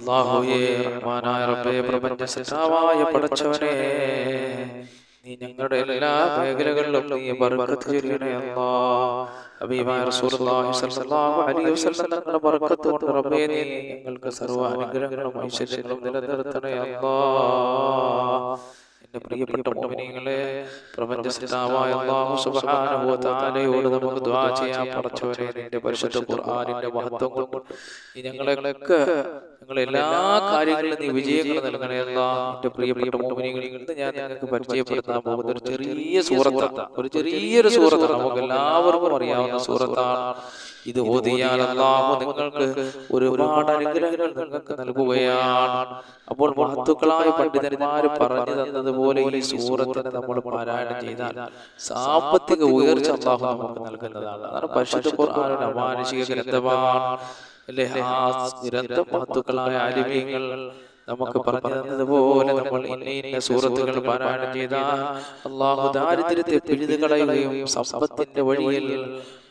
അള്ളാഹുവേ റഹ്മാനായ റബ്ബേ നീ ബർക്കത്ത് റസൂലുള്ളാഹി സ്വല്ലല്ലാഹു അലൈഹി വസല്ലം ബർക്കത്ത് കൊണ്ട് നീ ഞങ്ങൾക്ക് പ്രിയപ്പെട്ട അല്ലാഹു സുബ്ഹാനഹു വ തആലയോട് നമുക്ക് ദുആ കൊണ്ട് എല്ലാ കാര്യങ്ങളിലും നീ വിജയങ്ങൾ നൽകണേ എന്റെ പ്രിയപ്പെട്ട മോമിനികളിൽ ഞാൻ നിങ്ങൾക്ക് പരിചയപ്പെടുത്താൻ പോകുന്ന ഒരു ചെറിയ സൂറത്താണ് ഒരു ചെറിയൊരു സൂറത്താണ് നമുക്ക് എല്ലാവർക്കും അറിയാവുന്ന സൂറത്താണ് ഇത് ഓതിയാൽ അല്ലാഹു നിങ്ങൾക്ക് ഒരുപാട് അനുഗ്രഹങ്ങൾ നിങ്ങൾക്ക് നൽകുകയാണ്. അപ്പോൾ മഹത്തുക്കളായ പണ്ഡിതന്മാർ പറഞ്ഞു തന്നതുപോലെ ഈ സൂറത്തിനെ നമ്മൾ പാരായണം ചെയ്താൽ സാമ്പത്തിക ഉയർച്ച അല്ലാഹു നമുക്ക് നൽകുന്നതാണ്. അതാണ് പരിശുദ്ധ ഖുർആൻ ഒരു അമാനുഷിക ഗ്രന്ഥമാണ്. അല്ലേ ആ ഗ്രന്ഥം മഹത്തുക്കളായ ആലിമ്യങ്ങൾ നമുക്ക് പറഞ്ഞു തന്നതുപോലെ നമ്മൾ ഇന്ന ഇന്ന സൂറത്തുകൾ പാരായണം ചെയ്താൽ അള്ളാഹു ദാരിദ്ര്യത്തെ പിഴുതുകളയുകയും സമ്പത്തിന്റെ വഴിയിൽ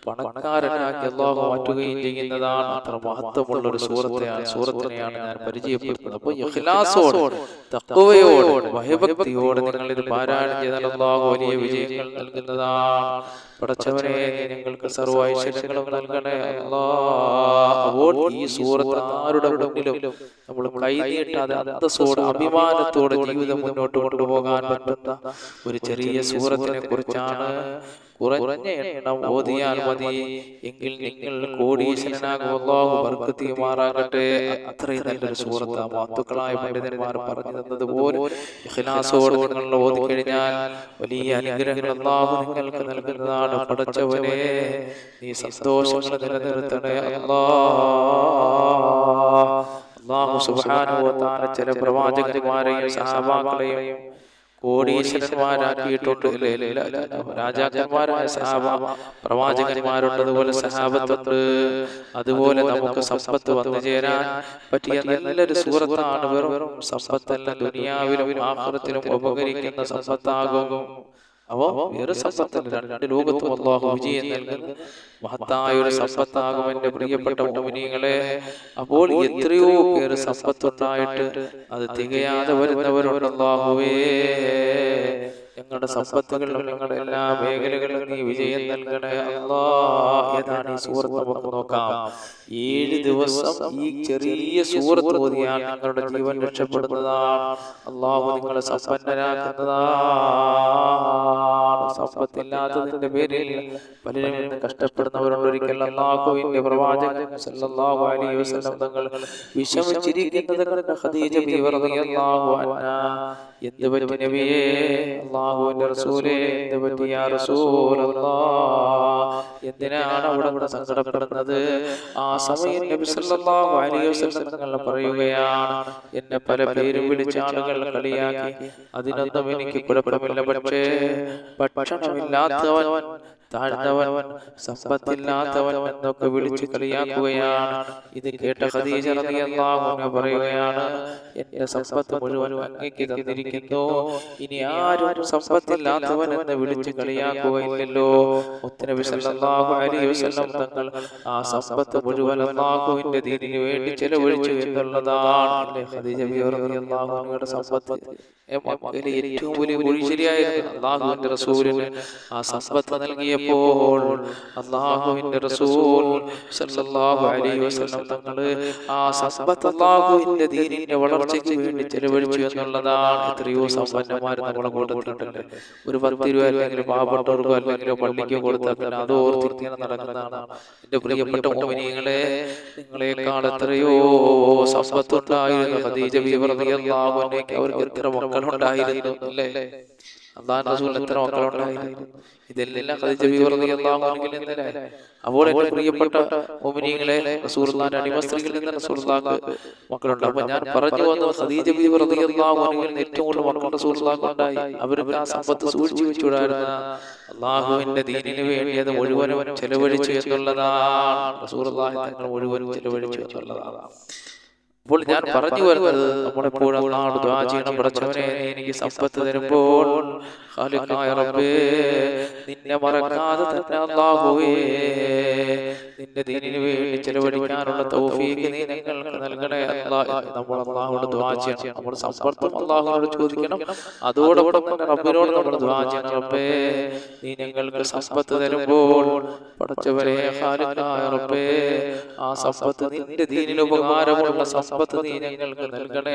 പണക്കാരനാക്കി അള്ളാഹു മാറ്റുകയും ചെയ്യുന്നതാണ് അത്ര മഹത്വമുള്ള ഒരു സൂറത്തെയാണ് സൂറത്തിനെയാണ് ഞാൻ പരിചയപ്പെടുത്തുന്നത്. അപ്പൊ ഇഖ്ലാസോട് തഖ്വയോട് ഭയഭക്തിയോട് നിങ്ങൾ ഇത് പാരായണം ചെയ്താൽ അള്ളാഹു വലിയ വിജയങ്ങൾ നൽകുന്നതാണ്. പടച്ചവനെ നീ ഞങ്ങൾക്ക് സർവ നൽകണേ അപ്പോൾ ഈ സൂറത്ത് ആരുടെ മുന്നിലും നമ്മൾ കൈനീട്ടാതെ അന്തസ്സോട് അഭിമാനത്തോടെ ജീവിതം മുന്നോട്ട് കൊണ്ടുപോകാൻ പറ്റുന്ന ഒരു ചെറിയ സൂറത്തിനെ കുറിച്ചാണ് കുറഞ്ഞ എണ്ണം ഓതിയാൽ മതി. എങ്കിൽ നിങ്ങൾ കോടീശ്വരനാകും. അല്ലാഹു ബർക്കത്തിയുമാറാകട്ടെ. അത്രയും നല്ലൊരു സുഹൃത്ത് മാത്തുക്കളായ പണ്ഡിതന്മാർ പറഞ്ഞു തന്നതുപോലെ ഇഖ്ലാസോട് നിങ്ങൾ ഓതി കഴിഞ്ഞാൽ വലിയ അനുഗ്രഹങ്ങൾ അല്ലാഹു നിങ്ങൾക്ക് നൽകുന്നതാണ്. പടച്ചവനെ നീ സന്തോഷങ്ങൾ നിലനിർത്തണേ അല്ലാ. അല്ലാഹു സുബ്ഹാനഹു വ തആല ചില പ്രവാചകന്മാരെയും സഹാബാക്കളെയും കോടീശ്വരന്മാരാക്കിയിട്ടുണ്ട്. രാജാക്കന്മാരായ സഹാബ പ്രവാചകന്മാരുണ്ട് അതുപോലെ സഹാബത്തുണ്ട്. അതുപോലെ നമുക്ക് സമ്പത്ത് വന്നു ചേരാൻ പറ്റിയ നല്ലൊരു സൂറത്താണ് വെറും വെറും സമ്പത്തല്ല. ദുനിയാവിലും ആഹാരത്തിലും ഉപകരിക്കുന്ന സമ്പത്താകും. സമ്പത്തല്ല രണ്ട് ലോകത്തും അള്ളാഹു വിജയം നൽകുന്ന. മഹത്തായ ഒരു സമ്പത്താകും പ്രിയപ്പെട്ട അപ്പോൾ എത്രയോ പേര് സമ്പത്തുണ്ടായിട്ട് അത് തികയാതെ വരുന്നവരുണ്ട് അള്ളാഹുവേ. ഞങ്ങളുടെ സമ്പത്തുകളിലും ഞങ്ങളുടെ എല്ലാ മേഖലകളിലും നീ വിജയം നൽകണേ. അല്ലാ ഏതാണ് ഈ സൂറത്ത് നമുക്ക് നോക്കാം? ഏഴ് ദിവസം ഈ ചെറിയ സൂറത്ത് ഓതിയാൽ നിങ്ങളുടെ ജീവൻ രക്ഷപ്പെടുന്നതാണ്. അള്ളാഹു നിങ്ങളെ സമ്പന്നരാക്കുന്നതാണ്. സമ്പത്തില്ലാത്തതിന്റെ പേരിൽ പലരും ഇന്ന് കഷ്ടപ്പെടുന്നവരുണ്ട് ഒരിക്കൽ അള്ളാഹുവിന്റെ പ്രവാചകൻ സല്ലല്ലാഹു അലൈഹി വസല്ലം തങ്ങൾ വിഷമിച്ചിരിക്കുന്നത് കണ്ട ഖദീജ ബീവി റളിയല്ലാഹു അൻഹാ. എന്ത് പറ്റി നബിയേ? അള്ളാഹുവിന്റെ റസൂലേ എന്ത് പറ്റി യാ റസൂലല്ലാഹ്? എന്തിനാണ് അവിടെ കൂടെ സങ്കടപ്പെടുന്നത്? ആ സമയം നബി സല്ലല്ലാഹു അലൈഹി വസല്ലം തങ്ങൾ പറയുകയാണ് എന്നെ പല പേരും വിളിച്ച ആളുകൾ കളിയാക്കി. അതിനൊന്നും എനിക്ക് കുഴപ്പമില്ല പക്ഷേ ഭക്ഷണമില്ലാത്തവൻ താഴ്ന്നവൻ സമ്പത്തില്ലാത്തവൻ എന്നൊക്കെ വിളിച്ചു കളിയാക്കുകയാണ്. ഇത് കേട്ട ഖദീജ റളിയല്ലാഹു പറയുകയാണ് എന്റെ സമ്പത്ത് മുഴുവൻ അങ്ങേക്ക് തന്നിരിക്കുന്നു. ഇനി ആരും സമ്പത്തില്ലാത്തവൻ എന്ന് വിളിച്ചു കളിയാക്കുകയില്ലല്ലോ. മുത്തനബി സല്ലല്ലാഹു അലൈഹി വസല്ലം തങ്ങൾ ആ സമ്പത്ത് മുഴുവൻ അല്ലാഹുവിന്റെ ദീനിന് വേണ്ടി ചെലവഴിച്ചു എന്നുള്ളതാണ്. ഖദീജ ബിബി റളിയല്ലാഹു അൻഹയുടെ സമ്പത്ത് ഏറ്റവും വലിയ കുഴിശരിയായിരുന്നു അള്ളാഹുവിന്റെ റസൂലിന് ആ സമ്പത്ത് നൽകിയപ്പോൾ അള്ളാഹുവിന്റെ റസൂൽ സല്ലല്ലാഹു അലൈഹി വസല്ലം തങ്ങൾ ആ സമ്പത്ത് അള്ളാഹുവിന്റെ ദീനിന്റെ വളർച്ചയ്ക്ക് വേണ്ടി ചെലവഴിച്ചു എന്നുള്ളതാണ് എത്രയോ സമ്പന്നന്മാർ നമ്മളെ കൊടുത്തിട്ടുണ്ട് ഒരു പത്ത് രൂപ അല്ലെങ്കിൽ പാവപ്പെട്ടവർക്കോ അല്ലെങ്കിൽ പള്ളിക്കോ കൊടുത്താൽ പിന്നെ അത് ഓർത്തിങ്ങനെ നടക്കുന്നതാണ്. എന്റെ പ്രിയപ്പെട്ട മോമിനികളെ നിങ്ങളെക്കാൾ എത്രയോ സമ്പത്തുണ്ടായിരുന്നു ഖദീജ ബീവി റളിയല്ലാഹു അൻഹയ്ക്ക് അവർക്ക് എത്ര മക്കളുണ്ടായിരുന്നു അല്ലേ? അള്ളാഹു റസൂൽ എത്ര മക്കളുണ്ടായിരുന്നു? ഇതെല്ലാം അപ്പോൾ എന്റെ പ്രിയപ്പെട്ട ഒമിനിയങ്ങളെ അടിമസ്ത്രീകളിൽ നിന്ന് മക്കളുണ്ട്. അപ്പൊ ഞാൻ പറഞ്ഞു വന്ന ഏറ്റവും കൂടുതൽ മക്കൾ റസൂലുള്ളാഹിക്ക് ഉണ്ടായി. അവർക്ക് ആ സമ്പത്ത് സൂക്ഷിച്ചു വെച്ചുവിടായിരുന്ന അള്ളാഹുവിന്റെ ദീനിന് വേണ്ടി അത് മുഴുവനും ചെലവഴിച്ചു എന്നുള്ളതാണ്. തങ്ങൾ മുഴുവനും ചെലവഴിച്ചു എന്നുള്ളതാണ്. അപ്പോൾ ഞാൻ പറഞ്ഞു വരുന്നത് നമ്മളെപ്പോഴും നാട് ദ്വാ ചെയ്യണം പഠിച്ചവനെ എനിക്ക് സമ്പത്ത് തരുമ്പോൾ നിന്നെ മറക്കാതെ തന്നെ അല്ലാഹുവേ നിന്റെ ദീനിന് വേണ്ടി ചെലവഴിക്കാനുള്ള തൗഫീഖ് നീ ഞങ്ങൾക്ക് നൽകണേ അല്ലാഹ് നമ്മൾ അല്ലാഹുവോട് ദ്വാ ചെയ്യണം. നമ്മൾ സമ്പർത്തം അല്ലാഹുവോട് ചോദിക്കണം. അതോടൊപ്പം റബ്ബിനോട് നമ്മൾ ദ്വാ ചെയ്യണം. റബ്ബേ നീ ഞങ്ങൾക്ക് സമ്പത്ത് തരുമ്പോൾ പടച്ചവരെ റബ്ബേ ആ സമ്പത്ത് നിന്റെ ദീനിന് ഉപകാരമുള്ള സമ്പത്ത് നീ ഞങ്ങൾക്ക് നൽകണേ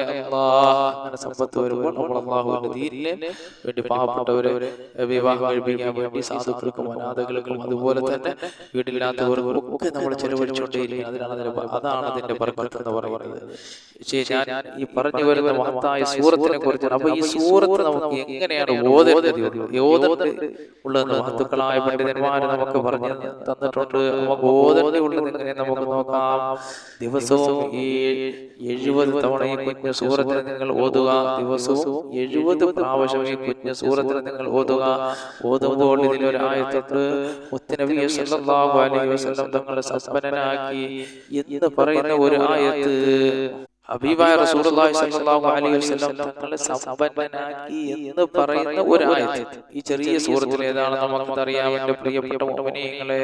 അങ്ങനെ സമ്പത്ത് വരുമ്പോൾ നമ്മൾ അള്ളാഹുവിന്റെ ദീനിന് വേണ്ടി പാവപ്പെട്ടവരെ വിവാഹം കഴിപ്പിക്കാൻ വേണ്ടി സാധുക്കൾക്കും അനാഥകൾക്കും അതുപോലെ തന്നെ വീടില്ലാത്തവർക്കും ഒക്കെ നമ്മൾ ചെലവഴിച്ചുകൊണ്ടേയിരിക്കും. അതിനാണ് അതിന്റെ അതാണ് അതിന്റെ പറഞ്ഞത് എന്ന് പറയുന്നത്. ഞാൻ ഈ പറഞ്ഞു വരുന്ന മഹത്തായ സൂറത്തിനെ കുറിച്ചാണ്. അപ്പൊ ഈ സൂറത്ത് നമുക്ക് എങ്ങനെയാണ് ഓതേണ്ടത്? മഹത്തുക്കളായ പണ്ഡിതന്മാര് നമുക്ക് പറഞ്ഞു തന്നിട്ടുണ്ട്. നമുക്ക് ഓതേണ്ടി ഉള്ളത് എങ്ങനെ നമുക്ക് നോക്കാം. ദിവസവും ഈ എഴുപത് തവണ ഈ കുഞ്ഞു സൂറത്തിന് നിങ്ങൾ ഓതുക. ദിവസവും എഴുപത് പ്രാവശ്യം ഈ കുഞ്ഞു സൂറത്തിന് നിങ്ങൾ ഓതുക. ഓതുമ്പോൾ ഇതിലൊരു ആയത്തുണ്ട്. മുത്തനബി സല്ലല്ലാഹു അലൈഹി വസല്ലം തങ്ങളെ സമ്പന്നനാക്കി എന്ന് പറയുന്ന ഒരു ആയത്ത്. ഹബീബായ റസൂലുള്ളാഹി സ്വല്ലല്ലാഹു അലൈഹി വസല്ലം തങ്ങളെ സമ്പന്നനാക്കി എന്ന് പറയുന്ന ഒരു ആയത്ത് ഈ ചെറിയ സൂറത്തിൽ ഏതാണ് നമുക്ക് അറിയാം എൻ്റെ പ്രിയപ്പെട്ട മുഅ്മിനീങ്ങളെ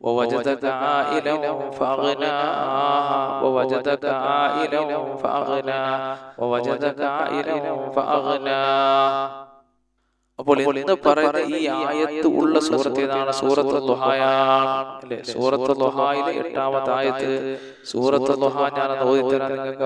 ووجدك عائلا فأغناها ووجدك عائلا فأغنى ووجدك عائلا فأغنى അപ്പോൾ ഇന്ന് പറയുന്ന ഈ ആയത്ത് ഉള്ള സൂറത്ത് ഏതാണ്? സൂറത്ത് അല്ലെ? സൂറത്ത് എട്ടാമത്തെ ആയത്ത് സൂറത്ത് ലുഹാ ഞാൻ ഓദിത്തരാൻ നിങ്ങൾക്ക്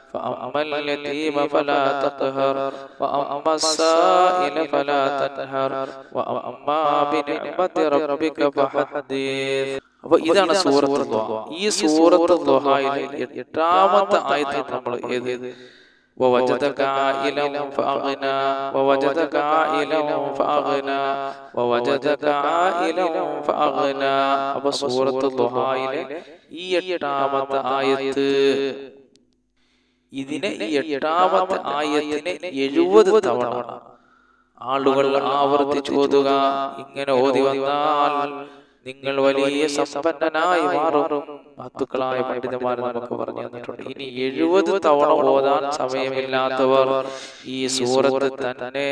فأما اليتيم فلا تقهر وأما السائل فلا تنهر وأما بنعمة ربك فحدث അപ്പൊ ഇതാണ് സൂറത്ത് ദ്വാ. ഈ സൂറത്ത് ദ്വായിലെ എട്ടാമത്തെ ആയത്തിൽ നമ്മൾ ഏത് ووجدك عائلا فأغنى ووجدك عائلا فأغنى ووجدك عائلا فأغنى അപ്പൊ സൂറത്ത് ദ്വായിലെ ഈ എട്ടാമത്തെ ആയത്ത് ഇതിനെ എട്ടാമത്തെ ആയത്തിനെ എഴുപത് തവണ ആളുകൾ ആവർത്തിച്ചു ഓതുക. ഇങ്ങനെ ഓതി വന്നാൽ നിങ്ങൾ വലിയ സമ്പന്നനായി മാറും. മഹത്തുക്കളായ പണ്ഡിതന്മാർ നമുക്ക് പറഞ്ഞു തന്നിട്ടുണ്ട്. ഇനി എഴുപത് തവണ ഓതാൻ സമയമില്ലാത്തവർ ഈ സൂറത്ത് തന്നെ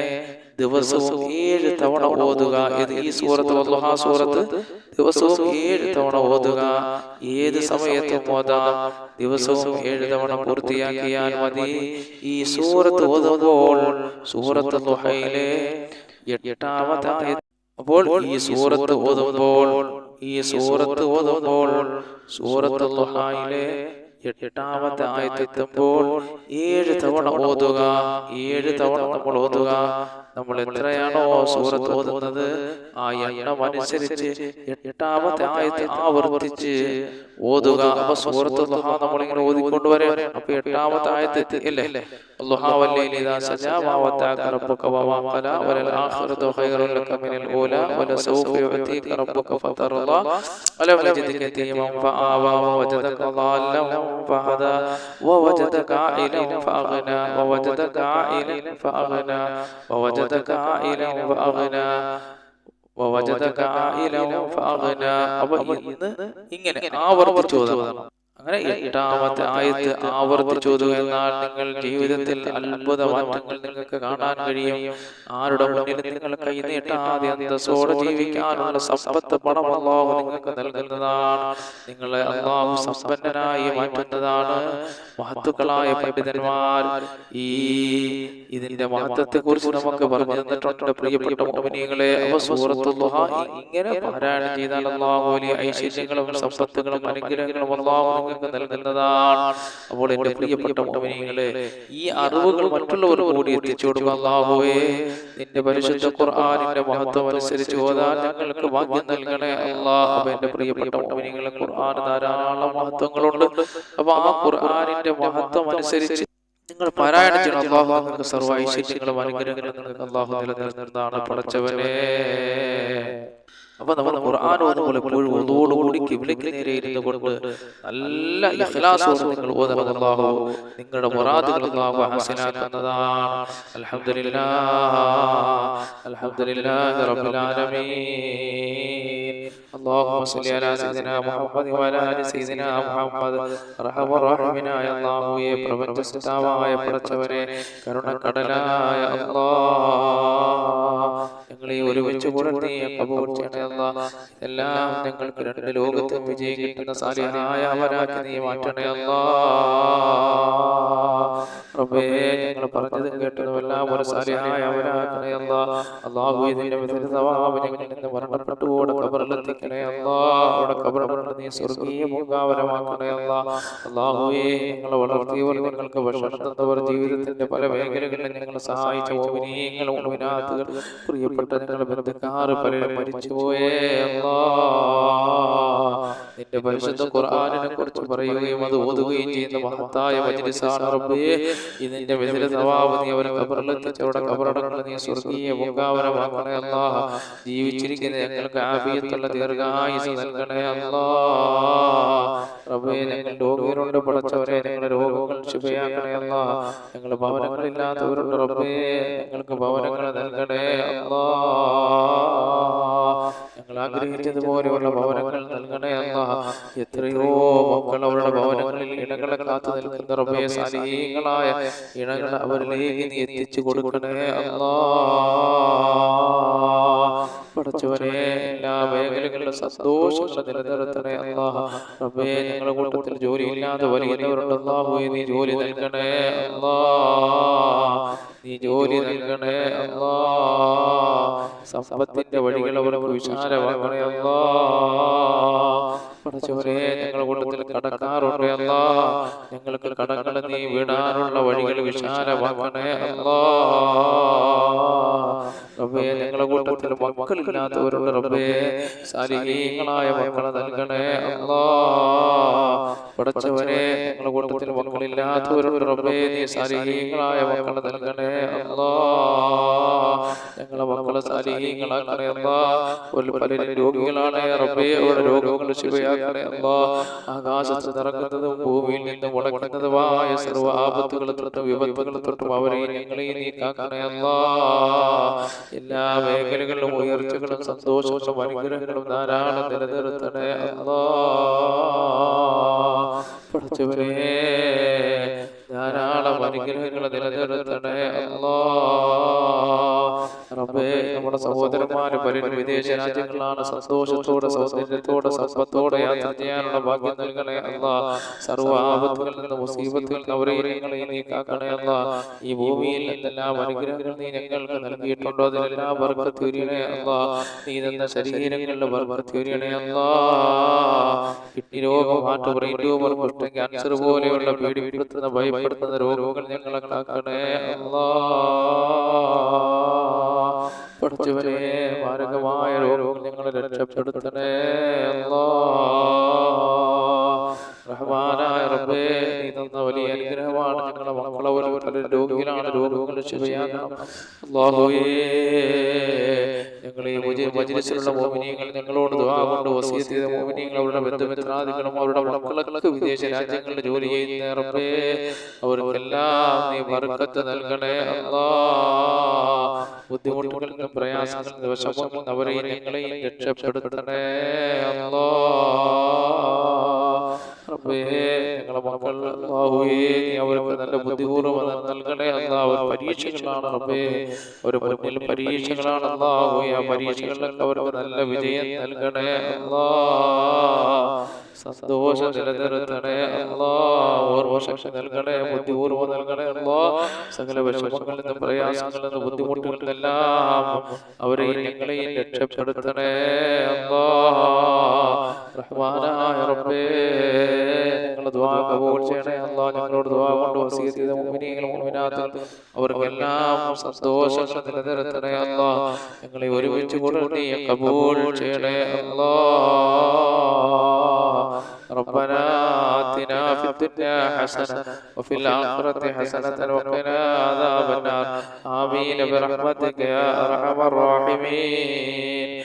ദിവസവും ഏഴ് തവണ ഓതുക ഈ സൂറത്ത് വല്ലുഹാ സൂറത്ത് ദിവസവും ഏഴ് തവണ ഓതുക. ഏത് സമയത്തും ഓതാം. ദിവസവും ഏഴ് തവണ പൂർത്തിയാക്കിയാൽ മതി. ഈ സൂറത്ത് ഓതുമ്പോൾ സൂറത്ത് ലുഹയിലെ എട്ടാമത്തെ ആയത്ത് അപ്പോൾ ഈ സൂറത്ത് ഓതുമ്പോൾ ഈ സൂറത്ത് ഓതുമ്പോൾ സൂറത്ത് ലുഹായിലെ എട്ടാമത്തെ ആയത്തെത്തുമ്പോൾ ഏഴ് തവണ ഓതുക ഏഴ് തവണ നമ്മൾ ഓതുക. നമ്മൾ എത്രയാണോ സൂറത്ത് ഓതുന്നത് ആ എണ്ണം അനുസരിച്ച് എട്ടാമത്തെ ആയത്ത് ആവർത്തിച്ച് ഓതുക അപ്പൊ സൂറത്ത് ലുഹാ നമ്മളിങ്ങനെ ഓതിക്കൊണ്ടുവരാൻ അപ്പൊ എട്ടാമത്തെ ആയത്ത് എത്തി ഇല്ലേ اللها والليل إذا سجى ما ودعك ربك وما قلى وللآخرة خير لك من الأولى ولسوف يعطيك ربك فترضى ولم يجدك يتيما فآوى ووجدك ضالا فهدى ووجدك عائلا فأغنى ووجدك عائلا فأغنى ووجدك عائلا فأغنى ووجدك عائلا فأغنى അപ്പൊ ഇന്ന് ഇങ്ങനെ ആവർത്തിച്ചു ഓതണം അങ്ങനെ എട്ടാമത്തെ ആയത്ത് ആവർത്തിച്ചു എന്നാൽ നിങ്ങൾ ജീവിതത്തിൽ അത്ഭുത മാറ്റങ്ങൾ നിങ്ങൾക്ക് കാണാൻ കഴിയും. ആരുടെ മുന്നിൽ നിങ്ങൾ കൈ നീട്ടാതെ അന്തസ്സോടെ ജീവിക്കാനുള്ള സമ്പത്ത് പണം അള്ളാഹു നിങ്ങൾക്ക് നൽകുന്നതാണ്. നിങ്ങളെ അള്ളാഹു സമ്പന്നനായി മാറ്റുന്നതാണ്. മഹത്തുക്കളായ പണ്ഡിതന്മാർ ഈ ഇതിന്റെ മഹത്വത്തെ കുറിച്ച് നമുക്ക് പറഞ്ഞു തന്നിട്ടുണ്ട്. പ്രിയപ്പെട്ട മോമിനികളെ ഇങ്ങനെ പാരായണം ചെയ്താൽ അള്ളാഹു വലിയ ഐശ്വര്യങ്ങളും സമ്പത്തുകളും അനുഗ്രഹങ്ങളും അള്ളാഹു നിങ്ങൾക്ക് നൽകുന്നതാണ് അപ്പോൾ എന്റെ പ്രിയപ്പെട്ട മോമിനികളെ ഈ അറിവുകൾ മറ്റുള്ളവർ കൂടി എത്തിച്ചു കൊടുക്കുക നിന്റെ പരിശുദ്ധ ഖുർആാനിന്റെ മഹത്വം അനുസരിച്ച് ഓതാൻ ഞങ്ങൾക്ക് ഭാഗ്യം നൽകണേ അള്ളാഹ്. അപ്പൊ എന്റെ പ്രിയപ്പെട്ട മോമിനികളെ ഖുർആൻ ധാരാളം മഹത്വങ്ങളുണ്ട്. അപ്പൊ ആ ഖുർആാനിന്റെ മഹത്വം അനുസരിച്ച് നിങ്ങൾ പാരായണം ചെയ്യണം. അള്ളാഹു നിങ്ങൾക്ക് സർവ ഐശ്വര്യങ്ങളും അനുഗ്രഹങ്ങളും അള്ളാഹു നിലനിർത്തുന്നതാണ്. പടച്ചവനെ അപ്പൊ നമ്മൾ ഖുർആൻ ഓതുമ്പോൾ എപ്പോഴും ഒതോടുകൂടി കിബിലേക്ക് നേരെ ഇരുന്നു കൊണ്ട് നല്ല ഇഖ്ലാസോടെ നിങ്ങൾ ഓതണം അല്ലാഹു നിങ്ങളുടെ മുറാദുകൾ അല്ലാഹു ഹസനാക്കുന്നതാണ് അൽഹംദുലില്ലാഹ് അൽഹംദുലില്ലാഹി റബ്ബിൽ ആലമീൻ اللهم صل على سيدنا محمد وعلى ال سيدنا محمد റഹമ റഹീമിനായ അല്ലാഹുവേ പ്രപഞ്ച സൃഷ്ടാവായ പടച്ചവനെ കരുണക്കടലായ അല്ലാഹ് ഞങ്ങളെ ഒരുമിച്ച് കൂടെ നീ കബൂൽ ചെയ്യണേ എല്ലാം ഞങ്ങൾക്ക് രണ്ട് ലോകത്തും വിജയം കിട്ടുന്ന സാലിഹായ അവരാക്കി നീ മാറ്റണേ അല്ലാ റബ്ബേ ഞങ്ങൾ പറഞ്ഞതും കേട്ടതും എല്ലാം ഒരു സാലിഹായ അവരാക്കണേ അല്ലാ അല്ലാഹു ഇതിന്റെ വിധ സവാബ് ഞങ്ങളിൽ നിന്ന് മരണപ്പെട്ടു കൂടെ കബറിലെത്തിക്കണേ അല്ലാ അവിടെ കബറിൽ നീ സ്വർഗീയ മുഖാവരമാക്കണേ അല്ലാ അല്ലാഹുവേ ഞങ്ങളെ വളർത്തിയവർ ഞങ്ങൾക്ക് ഭക്ഷണം തന്നവർ ജീവിതത്തിന്റെ പല മേഖലകളിലും നിങ്ങൾ സഹായിച്ച ഓമിനിയങ്ങളും ഓമിനാത്തുകൾ പ്രിയപ്പെട്ട നിങ്ങളുടെ ബന്ധുക്കാർ പലരും മരിച്ചുപോയേ നിന്റെ പരിശുദ്ധ ഖുർആാനിനെ കുറിച്ച് പറയുകയും അത് ഓതുകയും ചെയ്യുന്ന മഹത്തായ മജ്ലിസാണ് റബ്ബേ. ഇതിന്റെ വിധുല സവാബ് നീ അവരെ കബറിലെത്തിച്ച് അവിടെ കബറടങ്ങൾ നീ സ്വർഗീയ മുഖാവരമാക്കണേ അല്ലാ. ജീവിച്ചിരിക്കുന്ന ഞങ്ങൾക്ക് ആഫിയത്തുള്ള ദീർഘായുസ് നൽകണേ അല്ലാ. റബ്ബേ ഞങ്ങൾ രോഗികളുണ്ട് പടച്ചവരെ ഞങ്ങളുടെ രോഗങ്ങൾ ശുഭയാക്കണേ അല്ലാ. ഞങ്ങൾ ഭവനങ്ങളില്ലാത്തവരുണ്ട് റബ്ബേ. ഞങ്ങൾക്ക് ഭവനങ്ങൾ നൽകണേ അല്ലാ. ഞങ്ങൾ ആഗ്രഹിച്ചതുപോലെയുള്ള ഭവനങ്ങൾ നൽകണേ അല്ല. എത്രയോ മക്കൾ അവരുടെ ഭവനങ്ങളിൽ ഇണകളെ കാത്തു നിൽക്കുന്ന റബ്ബേ സാലിഹീങ്ങളായ ഇണകൾ അവരിലേക്ക് നീ എത്തിച്ചു കൊടുക്കണേ അല്ലാ. പടച്ചവനെ എല്ലാ മേഖലകളിലും സന്തോഷങ്ങൾ നിലനിർത്തണേ അല്ലാ റബ്ബേ ഞങ്ങളുടെ കൂട്ടത്തിൽ ജോലിയില്ലാതെ വലിയവരുണ്ട് അല്ലാഹുവേ നീ ജോലി നൽകണേ അല്ലാ നീ ജോലി നൽകണേ അല്ലാ സമ്പത്തിന്റെ വഴികൾ അവർക്ക് വിശാലമാക്കണേ അല്ലാ പടച്ചവരെ ഞങ്ങളുടെ കൂട്ടത്തിൽ കടക്കാറുണ്ട് അല്ലാ. ഞങ്ങൾക്ക് കടങ്ങൾ നീ വിടാനുള്ള വഴികൾ വിശാലമാക്കണേ അല്ലാ. റബ്ബേ ഞങ്ങളുടെ കൂട്ടത്തിൽ മക്കളില്ലാത്തവരുണ്ട് റബ്ബേ. സാലിഹീങ്ങളായ മക്കളെ നൽകണേ അല്ലാ. പഠിച്ചവരെ ഞങ്ങളുടെ കൂട്ടത്തിൽ മക്കളില്ലാത്തവരുണ്ട് റബ്ബേ. നീ സാലിഹീങ്ങളായ മക്കളെ നൽകണേ അല്ലാ. ഞങ്ങളെ മക്കളെ സാലിഹീങ്ങളാക്കണേ അല്ലാ. ഒരു പലരും രോഗികളാണ് റബ്ബേ. അവരുടെ രോഗങ്ങൾ ശിവയാക്കണേ അല്ലാ ആകാശത്ത് നിറങ്ങുന്നതും ഭൂമിയിൽ നിന്ന് മുളയ്ക്കുന്നതുമായ സർവ ആപത്തുകൾ തൊട്ടും വിപത്തുകൾ തൊട്ടും അവരെ ഞങ്ങളെയും നീ കാക്കണേ അല്ലാ എല്ലാ മേഖലകളിലും ഉയർച്ചകളും സന്തോഷങ്ങളും അനുഗ്രഹങ്ങളും ധാരാളം നിലനിർത്തണേ അല്ലാ പഠിച്ചവരെ ധാരാളം അനുഗ്രഹങ്ങൾ നിലനിർത്തണേ അല്ലാ റബ്ബേ നമ്മുടെ സഹോദരന്മാര് പലരും വിദേശ രാജ്യങ്ങളാണ് സന്തോഷത്തോടെ സൗന്ദര്യത്തോടെ സമ്പത്തോടെ യാത്ര ചെയ്യാനുള്ള ഭാഗ്യം നൽകണേ അല്ല. സർവ ആപത്തുകളിൽ നിന്ന് മുസീബത്തുകളിൽ നിന്ന് അവരെ ഞങ്ങളെ നീ കാക്കണേ അല്ലാ. ഈ ഭൂമിയിൽ എന്തെല്ലാം അനുഗ്രഹങ്ങൾ നീ ഞങ്ങൾക്ക് നൽകിയിട്ടുണ്ടോ അതിലെല്ലാം ബർക്കത്ത് ഉരിയണേ അല്ലാ. നീ തന്ന ശരീരങ്ങളുടെ ബർക്കത്ത് ഉരിയണേ അല്ലാ. കിഡ്നി രോഗം ഹാർട്ട് ബ്രെയിൻ ട്യൂമർ കുഷ്ഠം ക്യാൻസർ പോലെയുള്ള പീഡിപ്പെടുത്തുന്ന ഭയപ്പെടുത്തുന്ന രോഗങ്ങൾ ഞങ്ങളെ കാക്കണേ അല്ലാ. പഠിച്ചവരെ മാരകമായ രോഗങ്ങളെ രക്ഷപ്പെടുത്തണേ. അല്ലാ. റഹ്മാനായ റബ്ബേ നീ തന്ന വലിയ അനുഗ്രഹമാണ് ഞങ്ങളുടെ മക്കളെ ഒരു രോഗികളാണ് രോഗങ്ങൾ ശിവയാകണം അല്ലാഹുവേ. ഞങ്ങളെ മജിലിസിലുള്ള മോമിനിയങ്ങൾ ഞങ്ങളോട് ദുആ കൊണ്ട് വസീയത്ത് ചെയ്ത മോമിനിയങ്ങൾ അവരുടെ ബന്ധുമിത്രാദികളും അവരുടെ മക്കളൊക്കെ വിദേശ രാജ്യങ്ങളിൽ ജോലി ചെയ്യുന്ന റബ്ബേ അവർക്കെല്ലാം നീ ബർക്കത്ത് നൽകണേ അല്ലാ. ബുദ്ധിമുട്ടുകളിൽ നിന്നും പ്രയാസങ്ങളിൽ അവരെയും ഞങ്ങളെയും രക്ഷപ്പെടുത്തണേ അല്ലാ. ഞങ്ങളെ മക്കൾ അവർക്ക് നല്ല ബുദ്ധിപൂർവം നൽകണേ അല്ലാ അവർ പരീക്ഷകളാണ് റബ്ബേ. ഒരു മുന്നിൽ പരീക്ഷകളാണ് അല്ലാഹുവേ ആ പരീക്ഷകളിലൊക്കെ അവർക്ക് നല്ല വിജയം നൽകണേ അല്ലാ. സന്തോഷം നിലനിർത്തണേ അല്ലാ. ഓർവശക്ഷ നൽകണേ ബുദ്ധിപൂർവം നൽകണേ അല്ലാ. സകല വിഷമങ്ങളിൽ നിന്നും പ്രയാസങ്ങളിൽ നിന്നും ബുദ്ധിമുട്ടുകളിൽ നിന്നെല്ലാം അവരെയും ഞങ്ങളെയും രക്ഷപ്പെടുത്തണേ അല്ലാ. റഹ്മാനായ റബ്ബേ ഞങ്ങളുടെ ദുആ കബൂൽ ചെയ്യണേ അല്ലാ ഞങ്ങളോട് ദുആ കൊണ്ട് വസീയത്ത് ചെയ്ത മുഅ്മിനീങ്ങളും മുഅ്മിനാത്തുകൾ അവർക്കെല്ലാം സന്തോഷങ്ങൾ നിലനിർത്തണേ അല്ലാ ഞങ്ങളെ ഒരുമിച്ച് കൂടെ നീ കബൂൽ ചെയ്യണേ അല്ലാ ربنا آتنا في الدنيا حسنة وفي الآخرة حسنة وقنا عذاب النار آمين برحمتك يا أرحم الراحمين